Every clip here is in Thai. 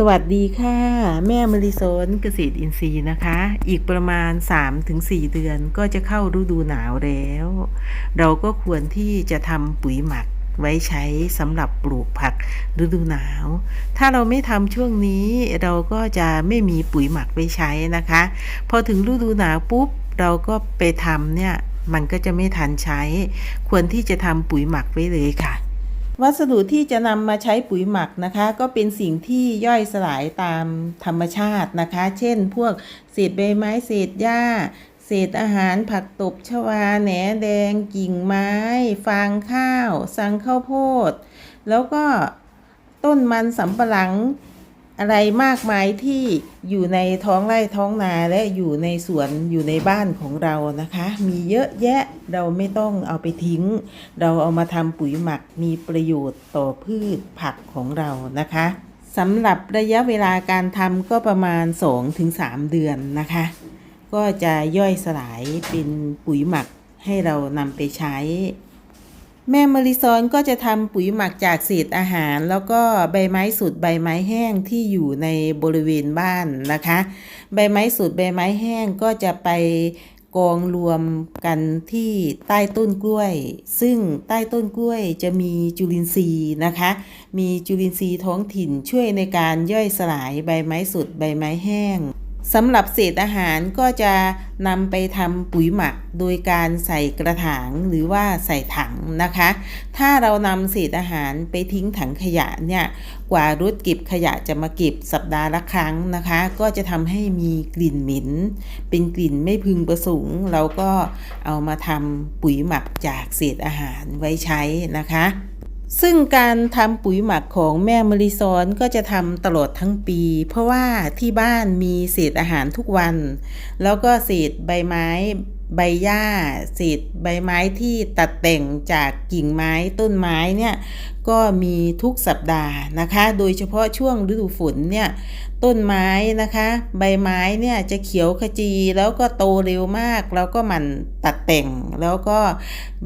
สวัสดีค่ะ แม่มริโซนเกษตรอินทรีย์นะคะ อีกประมาณ 3-4 เดือนก็จะเข้าฤดูหนาวแล้ว เราก็ควรที่จะทำปุ๋ยหมักไว้ใช้สำหรับปลูกผักฤดูหนาว ถ้าเราไม่ทำช่วงนี้เราก็จะไม่มีปุ๋ยหมักไว้ใช้นะคะ พอถึงฤดูหนาวปุ๊บ เราก็ไปทำเนี่ยมันก็จะไม่ทันใช้ ควรที่จะทำปุ๋ยหมักไว้เลยค่ะ วัสดุที่จะนำมาใช้ปุ๋ยหมักนะคะ ก็เป็นสิ่งที่ย่อยสลายตามธรรมชาตินะคะ เช่น พวกเศษใบไม้เศษหญ้า เศษอาหารผักตบชวาแหนแดง กิ่งไม้ ฟางข้าว สังข้าวโพด แล้วก็ต้นมันสำปะหลัง อะไรมากมายที่อยู่ในท้องไร่ท้องนาและอยู่ในสวนอยู่ในบ้านของเรานะคะ มีเยอะแยะเราไม่ต้องเอาไปทิ้ง เราเอามาทำปุ๋ยหมักมีประโยชน์ต่อพืชผักของเรานะคะสำหรับระยะเวลาการทำก็ประมาณ 2-3 เดือนนะคะ ก็จะย่อยสลายเป็นปุ๋ยหมักให้เรานำไปใช้ แม่มริซอนก็จะทำปุ๋ยหมักจากเศษอาหาร แล้วก็ใบไม้สุดใบไม้แห้งที่อยู่ในบริเวณบ้านนะคะ ใบไม้สุดใบไม้แห้งก็จะไปกองรวมกันที่ใต้ต้นกล้วย ซึ่งใต้ต้นกล้วยจะมีจุลินทรีย์นะคะ มีจุลินทรีย์ท้องถิ่นช่วยในการย่อยสลายใบไม้สุดใบไม้แห้ง สำหรับเศษอาหารก็จะนำไปทำปุ๋ยหมักโดยการใส่กระถางหรือว่าใส่ถังนะคะ ถ้าเรานำเศษอาหารไปทิ้งถังขยะเนี่ย กว่ารถเก็บขยะจะมาเก็บสัปดาห์ละครั้งนะคะ ก็จะทำให้มีกลิ่นเหม็น เป็นกลิ่นไม่พึงประสงค์ เราก็เอามาทำปุ๋ยหมักจากเศษอาหารไว้ใช้นะคะ ซึ่งการทำปุ๋ยหมักของแม่มริซอนก็จะทำตลอดทั้งปี เพราะว่าที่บ้านมีเศษอาหารทุกวัน แล้วก็เศษใบไม้ใบหญ้าเศษใบไม้ที่ตัดแต่งจากกิ่งไม้ต้นไม้เนี่ยก็มีทุกสัปดาห์นะคะ โดยเฉพาะช่วงฤดูฝนเนี่ยต้นไม้นะคะ ใบไม้เนี่ยจะเขียวขจีแล้วก็โตเร็วมาก แล้วก็มันตัดแต่ง แล้วก็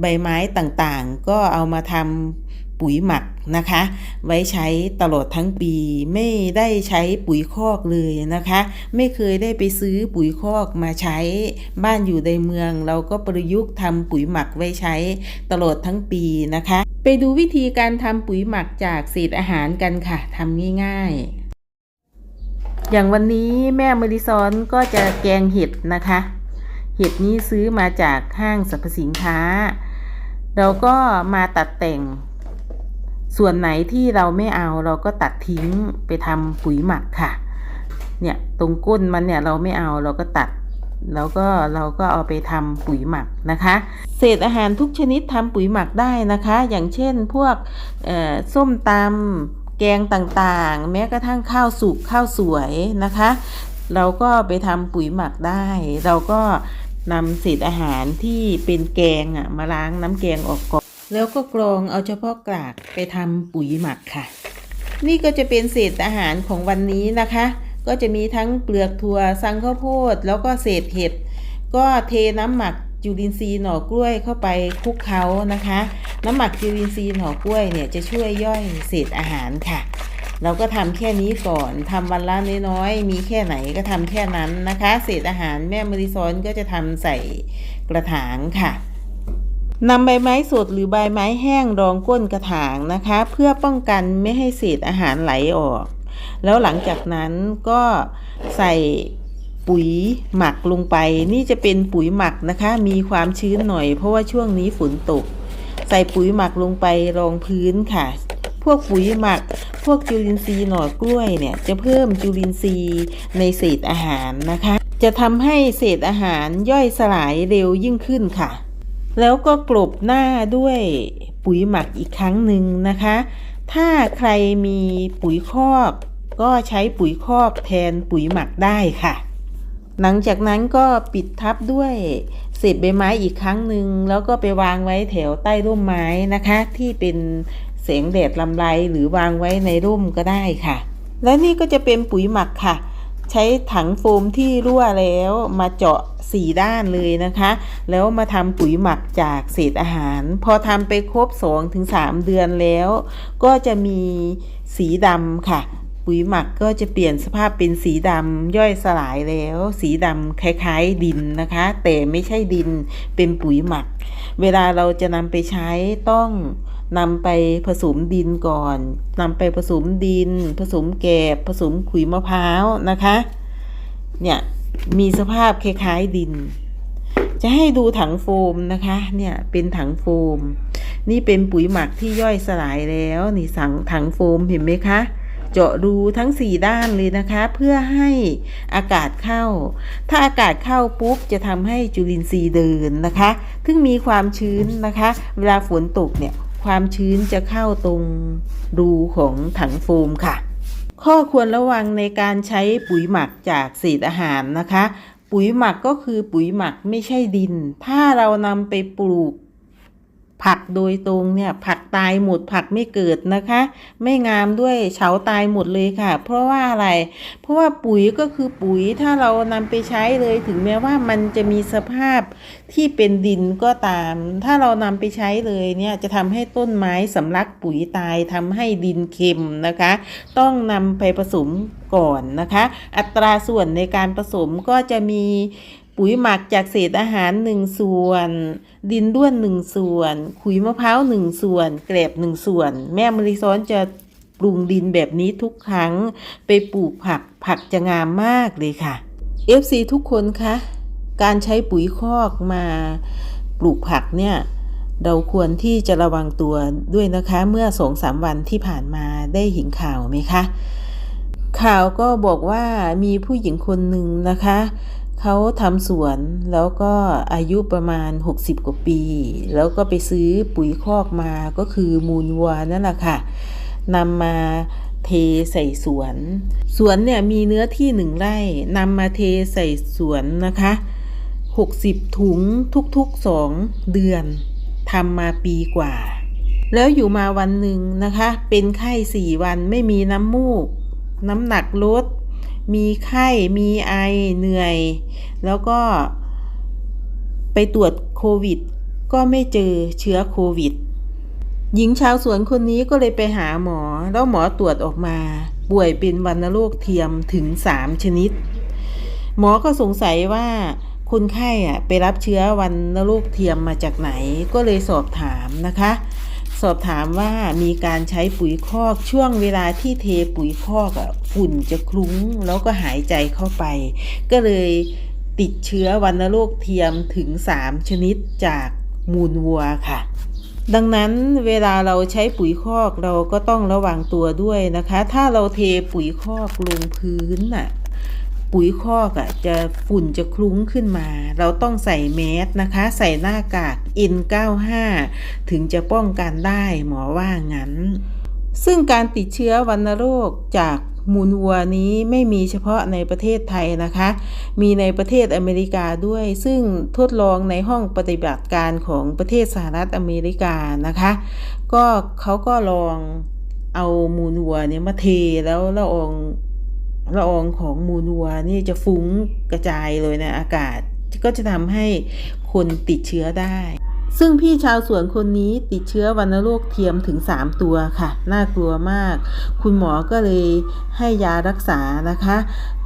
ใบไม้ต่างๆ ก็เอามาทำ ปุ๋ยหมักนะคะ ไว้ใช้ตลอดทั้งปีไม่ได้ใช้ปุ๋ยคอกเลยนะคะ ไม่เคยได้ไปซื้อปุ๋ยคอกมาใช้บ้านอยู่ในเมือง เราก็ประยุกต์ทำปุ๋ยหมักไว้ใช้ตลอดทั้งปีนะคะ ไปดูวิธีการทำปุ๋ยหมักจากเศษอาหารกันค่ะทำง่ายๆ อย่างวันนี้แม่มริซอนก็จะแกงเห็ดนะคะ เห็ดนี้ซื้อมาจากห้างสรรพสินค้า เราก็มาตัดแต่ง ส่วนไหนที่เราไม่เอาเราก็ตัดทิ้งไปทำปุ๋ยหมักค่ะ เนี่ยตรงก้นมันเนี่ยเราไม่เอาเราก็ตัด แล้วก็เราก็เอาไปทำปุ๋ยหมักนะคะ เศษอาหารทุกชนิดทำปุ๋ยหมักได้นะคะ อย่างเช่นพวกส้มตำแกงต่างๆ แม้กระทั่งข้าวสุกข้าวสวยนะคะ เราก็ไปทำปุ๋ยหมักได้ เราก็นำเศษอาหารที่เป็นแกงอะมาล้างน้ำแกงออกก่อน แล้วก็กรองเอาเฉพาะกากไปทำปุ๋ยหมักค่ะ นี่ก็จะเป็นเศษอาหารของวันนี้นะคะ ก็จะมีทั้งเปลือกถั่วสังข้าวโพด แล้วก็เศษเห็ด ก็เทน้ำหมักจุลินทรีย์หน่อกล้วยเข้าไปคลุกเคล้านะคะ น้ำหมักจุลินทรีย์หน่อกล้วยเนี่ยจะช่วยย่อยเศษอาหารค่ะ เราก็ทำแค่นี้ก่อนทำวันละน้อยๆมีแค่ไหนก็ทำแค่นั้นนะคะ เศษอาหารแม่มริซอนก็จะทำใส่กระถางค่ะ นำใบไม้สดหรือใบไม้แห้งรองก้นกระถางนะคะ เพื่อป้องกันไม่ให้เศษอาหารไหลออก แล้วหลังจากนั้นก็ใส่ปุ๋ยหมักลงไป นี่จะเป็นปุ๋ยหมักนะคะ มีความชื้นหน่อย เพราะว่าช่วงนี้ฝนตก ใส่ปุ๋ยหมักลงไปรองพื้นค่ะ พวกปุ๋ยหมัก พวกจุลินทรีย์หน่อกล้วยเนี่ยจะเพิ่มจุลินทรีย์ในเศษอาหารนะคะ จะทำให้เศษอาหารย่อยสลายเร็วยิ่งขึ้นค่ะ แล้วก็กลบหน้าด้วยปุ๋ยหมักอีกครั้งหนึ่งนะคะ ถ้าใครมีปุ๋ยคอกก็ใช้ปุ๋ยคอกแทนปุ๋ยหมักได้ค่ะ หลังจากนั้นก็ปิดทับด้วยเศษใบไม้อีกครั้งหนึ่งแล้วก็ไปวางไว้แถวใต้ร่มไม้นะคะ ที่เป็นแสงแดดลำไรหรือวางไว้ในร่มก็ได้ค่ะ และนี่ก็จะเป็นปุ๋ยหมักค่ะ ใช้ถังโฟมที่รั่วแล้วมาเจาะสี่ด้านเลยนะคะ แล้วมาทำปุ๋ยหมักจากเศษอาหาร พอทำไปครบ2-3เดือนแล้ว ก็จะมีสีดำค่ะปุ๋ยปุ๋ยหมักก็จะเปลี่ยนสภาพเป็นสีดำย่อยสลายแล้ว สีดำคล้ายๆดินนะคะ แต่ไม่ใช่ดินเป็นปุ๋ยหมัก เวลาเราจะนำไปใช้ต้อง นำไปผสมดินก่อนนำไปผสมดิน ผสมแกบผสมขุยมะพร้าวนะคะ เนี่ยมีสภาพคล้ายๆดิน จะให้ดูถังโฟมนะคะเนี่ยเป็นถังโฟม นี่เป็นปุ๋ยหมักที่ย่อยสลายแล้วนี่สังถังโฟมเห็นไหมคะเจาะรูทั้ง 4 ด้านเลยนะคะ เพื่อให้อากาศเข้า ถ้าอากาศเข้าปุ๊บจะทำให้จุลินทรีย์เดินนะคะซึ่งมีความชื้นนะคะ เวลาฝนตกเนี่ย ความชื้นจะเข้าตรงรูของถังโฟมค่ะ ข้อควรระวังในการใช้ปุ๋ยหมักจากเศษอาหารนะคะ ปุ๋ยหมักก็คือปุ๋ยหมักไม่ใช่ดิน ถ้าเรานำไปปลูก ผักโดยตรงเนี่ยผักตายหมดผักไม่เกิดนะคะ ไม่งามด้วยเฉาตายหมดเลยค่ะ เพราะว่าอะไร เพราะว่าปุ๋ยก็คือปุ๋ยถ้าเรานำไปใช้เลยถึงแม้ว่ามันจะมีสภาพที่เป็นดินก็ตาม ถ้าเรานำไปใช้เลยเนี่ยจะทำให้ต้นไม้สำลักปุ๋ยตายทำให้ดินเค็มนะคะ ต้องนำไปผสมก่อนนะคะ อัตราส่วนในการผสมก็จะมี ปุ๋ยหมักจากเศษอาหาร1ส่วน ดินด้วน1ส่วน ขุยมะพร้าว1ส่วนแกลบ1ส่วน แม่มะริซ้อนจะปรุงดินแบบนี้ทุกครั้ง ไปปลูกผักผักจะงามมากเลยค่ะ FC ทุกคนคะการใช้ปุ๋ยคอกมาปลูกผักเนี่ยเราควรที่จะระวังตัวด้วยนะคะ เมื่อสองสามวันที่ผ่านมาได้เห็นข่าวไหมคะ ข่าวก็บอกว่ามีผู้หญิงคนหนึ่งนะคะ เขาทำสวนแล้วก็อายุประมาณ 60 กว่าปี แล้วก็ไปซื้อปุ๋ยคอกมาก็คือมูลวัวนั่นแหละค่ะนำมาเทใส่สวน สวนเนี่ยมีเนื้อที่หนึ่งไร่นำมาเทใส่สวนนะคะ 60 ถุงทุกๆ2เดือนทำมาปีกว่า แล้วอยู่มาวันหนึ่งนะคะ เป็นไข้สี่วันไม่มีน้ำมูก น้ำหนักลด มีไข้ มีไอ เหนื่อย แล้วก็ ไปตรวจโควิด ก็ไม่เจอเชื้อโควิด หญิงชาวสวนคนนี้ก็เลยไปหาหมอ แล้วหมอตรวจออกมา ป่วยเป็นวัณโรคเทียมถึง3ชนิด หมอก็สงสัยว่าคนไข้อะไปรับเชื้อวัณโรคเทียมมาจากไหนก็เลยสอบถามนะคะ สอบถามว่ามีการใช้ปุ๋ยคอกช่วงเวลาที่เทปุ๋ยคอกอะฝุ่นจะคลุ้งแล้วก็หายใจเข้าไป ก็เลยติดเชื้อวัณโรคเทียมถึง 3 ชนิดจากมูลวัวค่ะ ดังนั้นเวลาเราใช้ปุ๋ยคอกเราก็ต้องระวังตัวด้วยนะคะ ถ้าเราเทปุ๋ยคอกลงพื้นน่ะ ปุ๋ยคอกอะ่ะจะฝุ่นจะคลุ้งขึ้นมา เราต้องใส่แมสนะคะ ใส่หน้ากาก N95 ถึงจะป้องกันได้หมอว่างั้น ซึ่งการติดเชื้อวัณโรคจากมูลวัวนี้ไม่มีเฉพาะในประเทศไทยนะคะ มีในประเทศอเมริกาด้วย ซึ่งทดลองในห้องปฏิบัติการของประเทศสหรัฐอเมริกานะคะ ก็เขาก็ลองเอามูลวัวเนี่ยมาเทแล้วละออง ละอองของมูลวัวนี่จะฟุ้งกระจายเลยในอากาศ ก็จะทำให้คนติดเชื้อได้ ซึ่งพี่ชาวสวนคนนี้ติดเชื้อวัณโรคเทียมถึง 3 ตัวค่ะ น่ากลัวมาก คุณหมอก็เลยให้ยารักษานะคะ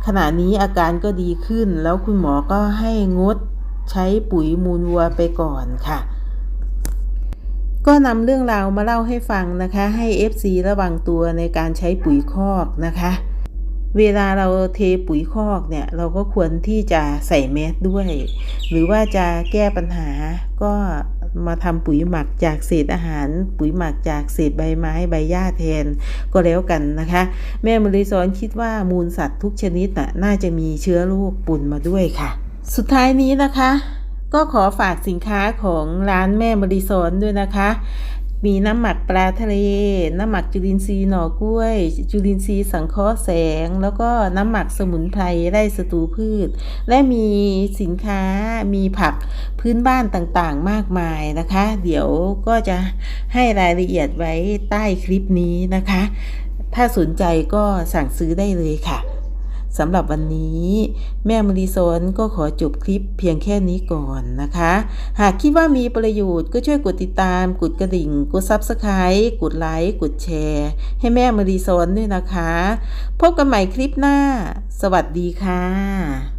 ขณะนี้อาการก็ดีขึ้น แล้วคุณหมอก็ให้งดใช้ปุ๋ยมูลวัวไปก่อนค่ะก็นำเรื่องราวมาเล่าให้ฟังนะคะ ให้ FC ระวังตัวในการใช้ปุ๋ยคอกนะคะ เวลาเราเทปุ๋ยคอกเนี่ยเราก็ควรที่จะใส่แมสด้วย หรือว่าจะแก้ปัญหาก็มาทำปุ๋ยหมักจากเศษอาหาร ปุ๋ยหมักจากเศษใบไม้ใบหญ้าแทนก็แล้วกันนะคะ แม่มริซอนคิดว่ามูลสัตว์ทุกชนิดน่ะน่าจะมีเชื้อโรคปุ่นมาด้วยค่ะ สุดท้ายนี้นะคะ ก็ขอฝากสินค้าของร้านแม่มริซอนด้วยนะคะ มีน้ำหมักปลาทะเล น้ำหมักจุลินทรีย์หน่อกล้วย จุลินทรีย์สังเคราะห์แสง แล้วก็น้ำหมักสมุนไพรไร่ศัตรูพืช และมีสินค้ามีผักพื้นบ้านต่างๆมากมายนะคะ เดี๋ยวก็จะให้รายละเอียดไว้ใต้คลิปนี้นะคะ ถ้าสนใจก็สั่งซื้อได้เลยค่ะ สำหรับวันนี้ แม่มรีสนก็ขอจบคลิปเพียงแค่นี้ก่อนนะคะ หากคิดว่ามีประโยชน์ก็ช่วยกดติดตาม กดกระดิ่ง กดซับสไคร b ์กดไลค์ กดแชร์ ให้แม่มรีสนด้วยนะคะ พบกันใหม่คลิปหน้า สวัสดีค่ะ